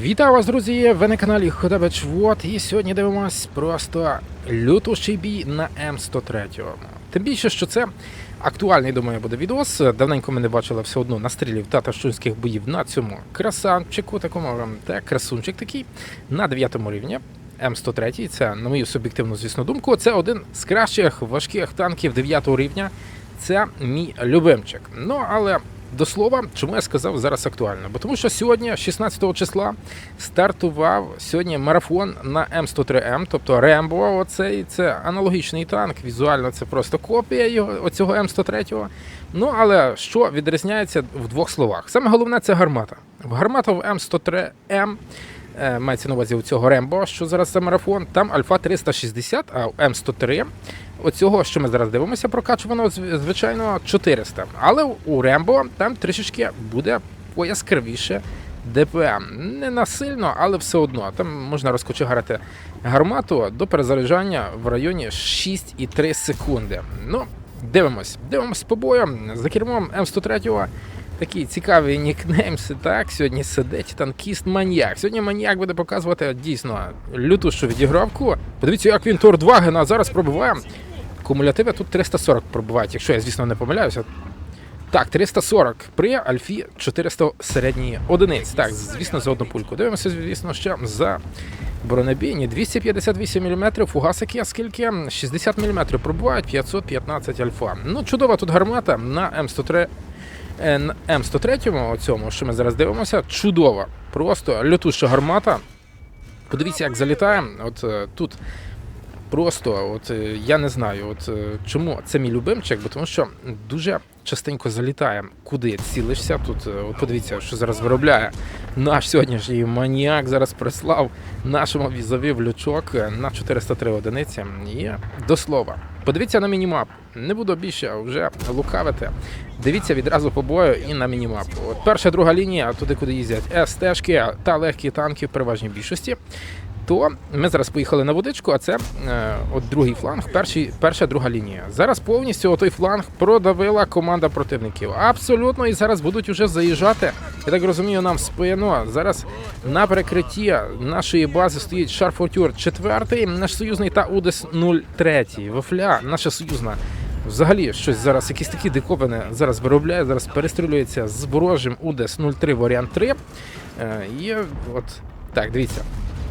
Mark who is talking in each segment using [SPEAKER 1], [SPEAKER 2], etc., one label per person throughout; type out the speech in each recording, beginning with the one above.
[SPEAKER 1] Вітаю вас, друзі! Ви на каналі Ходабич Вот, і сьогодні дивимось просто лютущий бій на М103. Тим більше, що це актуальний, думаю, буде відос. Давненько ми не бачили все одно настрілів та ташунських боїв на цьому красавчику, такому та красунчик такий на 9 рівні. М103, це, на мою суб'єктивну, звісно, думку, це один з кращих важких танків 9 рівня. Це мій любимчик. Ну, але до слова, чому я сказав зараз актуально? Бо тому що сьогодні, 16 числа, стартував сьогодні марафон на М103М, тобто Рембо. Оцей це аналогічний танк. Візуально це просто копія його оцього М103. Ну але що відрізняється в двох словах? Саме головне це гармата. Гармата в М103М. е, Мається на увазі у цього Рембо, що зараз це марафон. Там Альфа 360, а М103 оцього, що ми зараз дивимося, прокачувано зв- звичайно 400. Але у Рембо там трішечки буде пояскравіше ДПМ. Не насильно, але все одно. Там можна розкочегарити гармату до перезаряджання в районі 6,3 секунди. Ну, дивимось. Дивимось по бою. За кермом М103 Такий цікавий нікнеймс. Так, сьогодні сидить танкіст маньяк. Сьогодні маньяк буде показувати дійсно лютушу відігравку. Подивіться, як він Тордвагена зараз пробиває. Кумулятиви тут 340 пробивають, якщо я, звісно, не помиляюся. Так, 340 при Альфі 400 середньої одиниць. Так, звісно, за одну пульку. Дивимося, звісно, ще за бронебійні 258 мм, фугасики, скільки 60 мм пробувають 515 альфа. Ну, чудова тут гармата на М103 Е, на М103, оцьому, що ми зараз дивимося, чудова. Просто лютуща гармата. Подивіться, як залітає. От е, тут просто, от е, я не знаю, от е, чому це мій любимчик, бо тому що дуже частенько залітає. Куди цілишся? Тут е, от подивіться, що зараз виробляє наш сьогоднішній маніяк. Зараз прислав нашому візові в лючок на 403 одиниці. І до слова. Подивіться на мінімап. Не буду більше вже лукавити. Дивіться відразу по бою і на мінімап. От перша, друга лінія, туди, куди їздять СТшки та легкі танки в переважній більшості. То ми зараз поїхали на водичку, а це е, от другий фланг, перший, перша, друга лінія. Зараз повністю той фланг продавила команда противників. Абсолютно, і зараз будуть вже заїжджати. Я так розумію, нам в спину. Зараз на перекритті нашої бази стоїть Шарфортюр 4, наш союзний та Удес 03. Вафля, наша союзна. Взагалі, щось зараз, якісь такі диковини зараз виробляє, зараз перестрілюється з ворожим УДЕС 03 варіант 3. Е, І от так, дивіться.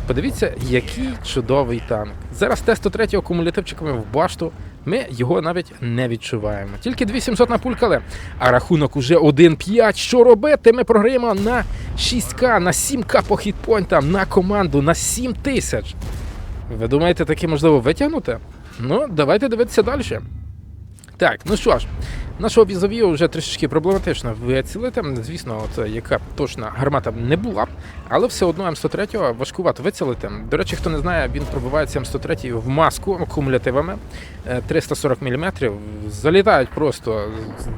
[SPEAKER 1] Подивіться, який чудовий танк. Зараз Т-103 кумулятивчиками в башту. Ми його навіть не відчуваємо. Тільки 2700 напулькали, а рахунок уже 1-5. Що робити? Ми програємо на 6К, на 7К по хітпойнтам, на команду, на 7 тисяч. Ви думаєте, таке можливо витягнути? Ну, давайте дивитися далі. Так, ну що ж, нашого візові вже трішечки проблематично вицілити. Звісно, от е, яка точна гармата не була, але все одно М103 важкувато вицілити. До речі, хто не знає, він пробивається М103 в маску кумулятивами е, 340 мм. Залітають просто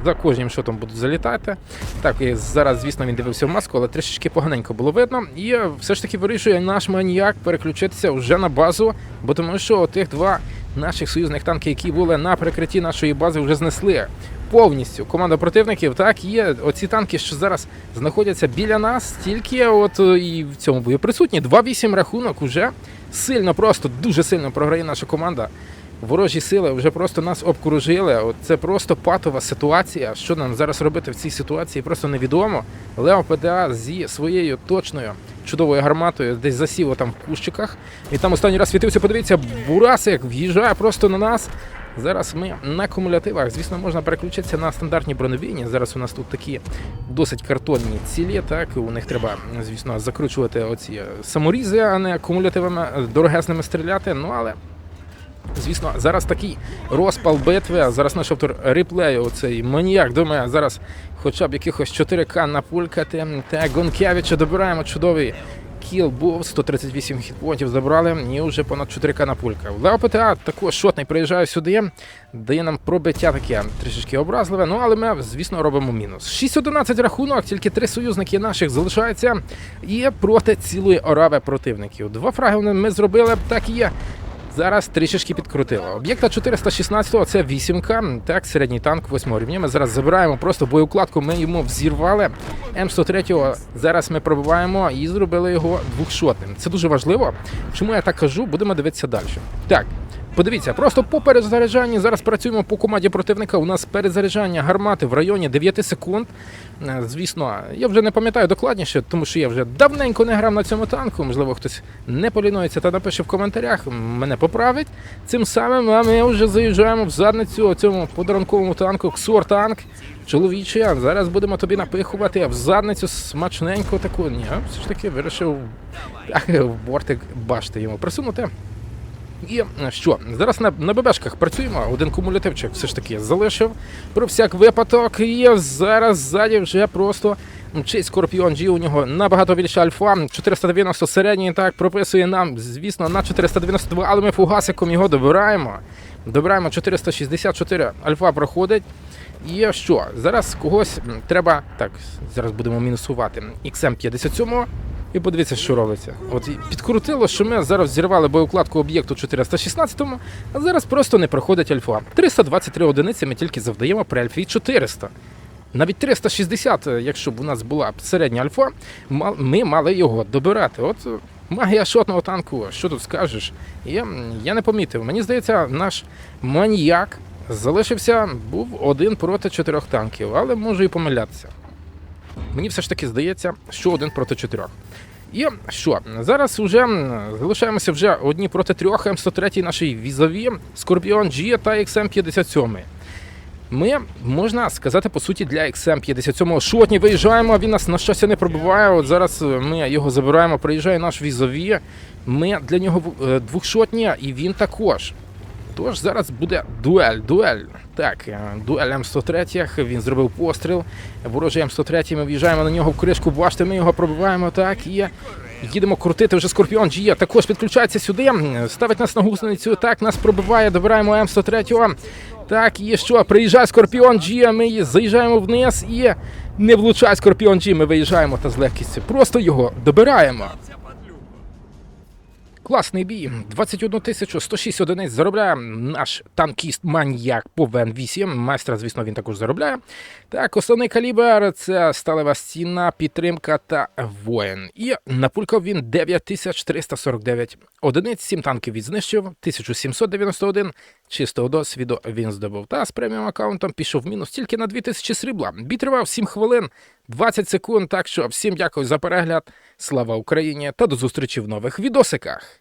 [SPEAKER 1] за кожним шотом будуть залітати. Так, і зараз, звісно, він дивився в маску, але трішечки поганенько було видно. І е, все ж таки вирішує наш маніяк переключитися вже на базу, бо тому що тих два наших союзних танків, які були на прикритті нашої бази, вже знесли повністю. Команда противників так є. Оці танки, що зараз знаходяться біля нас, тільки от е, і в цьому бою присутні. 2-8 рахунок уже сильно, просто дуже сильно програє наша команда. Ворожі сили вже просто нас обкружили. От це просто патова ситуація. Що нам зараз робити в цій ситуації, просто невідомо. Лео ПДА зі своєю точною чудовою гарматою десь засів там в кущиках. І там останній раз світився. Подивіться, Бурасик в'їжджає просто на нас. Зараз ми на кумулятивах. Звісно, можна переключитися на стандартні бронебійні. Зараз у нас тут такі досить картонні цілі. Так у них треба, звісно, закручувати оці е, саморізи, а не кумулятивами е, дорогесними стріляти. Ну але. Звісно, зараз такий розпал битви. Зараз наш автор реплею, оцей маніяк думає, зараз хоча б якихось 4К напулькати. Та Гонкевича добираємо чудовий кіл був, 138 хітпонтів забрали, і вже понад 4К напулька. Лео ПТА також шотний приїжджає сюди, дає нам пробиття таке трішечки образливе. Ну але ми, звісно, робимо мінус. 6-11 рахунок, тільки три союзники наших залишаються. І проти цілої орави противників. Два фраги ми зробили, так і є. Зараз трішечки підкрутило. Об'єкта 416-го це вісімка, так, середній танк восьмого рівня. Ми зараз забираємо просто боєукладку, ми йому взірвали. М103 зараз ми пробиваємо і зробили його двохшотним. Це дуже важливо. Чому я так кажу? Будемо дивитися далі. Так. Подивіться, просто по перезаряджанні зараз працюємо по команді противника. У нас перезаряджання гармати в районі 9 секунд. Е, Звісно, я вже не пам'ятаю докладніше, тому що я вже давненько не грав на цьому танку. Можливо, хтось не полінується та напише в коментарях, мене поправить. Цим самим а ми вже заїжджаємо в задницю цьому подарунковому танку Ксор танк. Чоловіче, зараз будемо тобі напихувати в задницю смачненько таку. Ні, все ж таки вирішив в бортик башти йому присунути. І е, що? Зараз на, на ББшках працюємо, один кумулятивчик все ж таки залишив про всяк випадок. І зараз ззаді вже просто мчить Скорпіон G, у нього набагато більше альфа. 490 середній так прописує нам, звісно, на 492, але ми фугасиком його добираємо. Добираємо 464 альфа проходить. І що? Зараз когось треба. Так, зараз будемо мінусувати. XM57. І подивіться, що робиться. От підкрутило, що ми зараз зірвали боєукладку об'єкту 416, а зараз просто не проходить альфа. 323 одиниці ми тільки завдаємо при альфі 400. Навіть 360, е, якщо б у нас була середня альфа, ми мали його добирати. От е, магія шотного танку, що тут скажеш? Я, я не помітив. Мені здається, наш маніяк залишився, був один проти чотирьох танків, але можу і помилятися. Мені все ж таки здається, що один проти чотирьох. І що? Зараз вже залишаємося вже одні проти трьох М103 нашій візові, Скорпіон G та XM57. Ми, можна сказати, по суті, для XM57 шотні виїжджаємо, він нас на щастя не пробиває. От зараз е, ми його забираємо, приїжджає наш візові. Ми для нього е, двохшотні, і він також. Тож зараз буде дуель, дуель. Так, е, дуель М103, він зробив постріл. Ворожий М103, ми в'їжджаємо на нього в кришку башти, ми його пробиваємо так і їдемо крутити вже Скорпіон G. Також підключається сюди, ставить нас на гусеницю. Так, нас пробиває, добираємо М103. Так, і що? Приїжджає Скорпіон G, ми заїжджаємо вниз і не влучає Скорпіон G, ми виїжджаємо та з легкістю. Просто його добираємо. Класний бій. 21 тисячу 106 одиниць заробляє наш танкіст маньяк по Вен 8. Майстра, звісно, він також заробляє. Так, основний калібр це сталева стіна, підтримка та воїн. І напулькав він 9349 одиниць, 7 танків він знищив, 1791 чистого досвіду він здобув. Та з преміум аккаунтом пішов в мінус тільки на 2000 срібла. Бій тривав 7 хвилин, 20 секунд. Так що всім дякую за перегляд. Слава Україні та до зустрічі в нових відосиках.